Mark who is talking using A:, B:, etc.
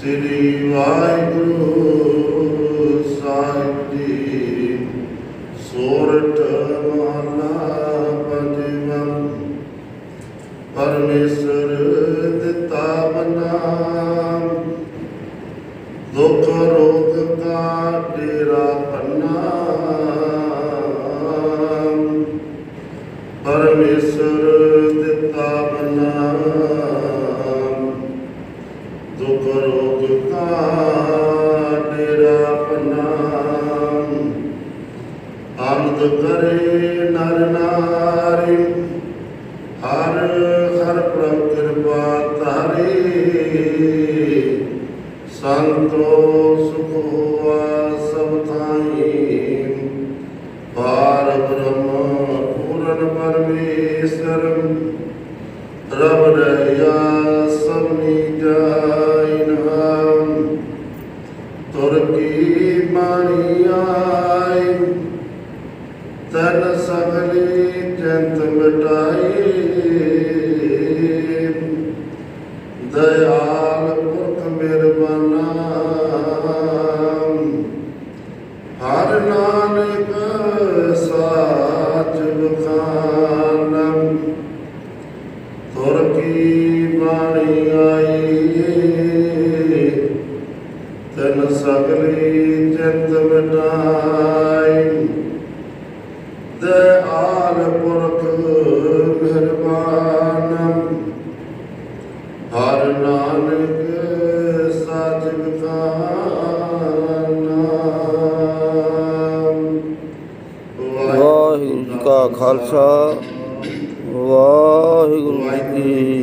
A: ਸ੍ਰੀ ਵਾਹਿਗੁਰੂ ਸਾਹਿਬ ਜੀ। ਸੋਰਠ ਮਹਲਾ ਪੰਜਵੰ ਪਰਮੇਸ਼ਰ ਦਿੱਤਾ ਬਨਾਮ। ਦੁੱਖ ਰੋਗ ਕਾ ਡੇਰਾ ਪੰਨਾ ਪਰਮੇਸ਼ਰ ਦਿੱਤਾ ਬਨਾਮ। ਆਮਦ ਕਰੇ ਨਰ ਨਾਰੀ। ਹਰ ਹਰ ਪ੍ਰਭ ਕਿਰਪਾ ਤਾਰੀ ਸੰਤੋ ਸੁਖ ਹੋਆ ਸਭ ਥਾਈ। ਪਾਰ ਬ੍ਰਹਮ ਪੂਰਨ ਪਰਮੇਸ਼ਰ। ਰਬ ਰਹਿਆ ਸਭਨੀ ਜਾਇ ਚੰਤ ਮਿਟਾਈ ਦਇਆਲ ਪੁਰਖ ਮਿਹਰਬਾਨਾ। ਹਰ ਨਾਨਕ ਸਾਚ ਬਖਾਨਮ ਤੁਰ ਕੀ ਬਾਣੀ ਆਈ ਤਨ ਸਗਲੀ ਚਿੰਤ ਮਿਟਾਈ ਦਇਆਲ ਪੁਰਖ ਮਿਹਰਬਾਨ। ਹਰ ਨਾਨਕ ਸਾਚ
B: ਵਾਹਿਗੁਰੂ ਜੀ ਕਾ ਖਾਲਸਾ ਵਾਹਿਗੁਰੂ ਜੀ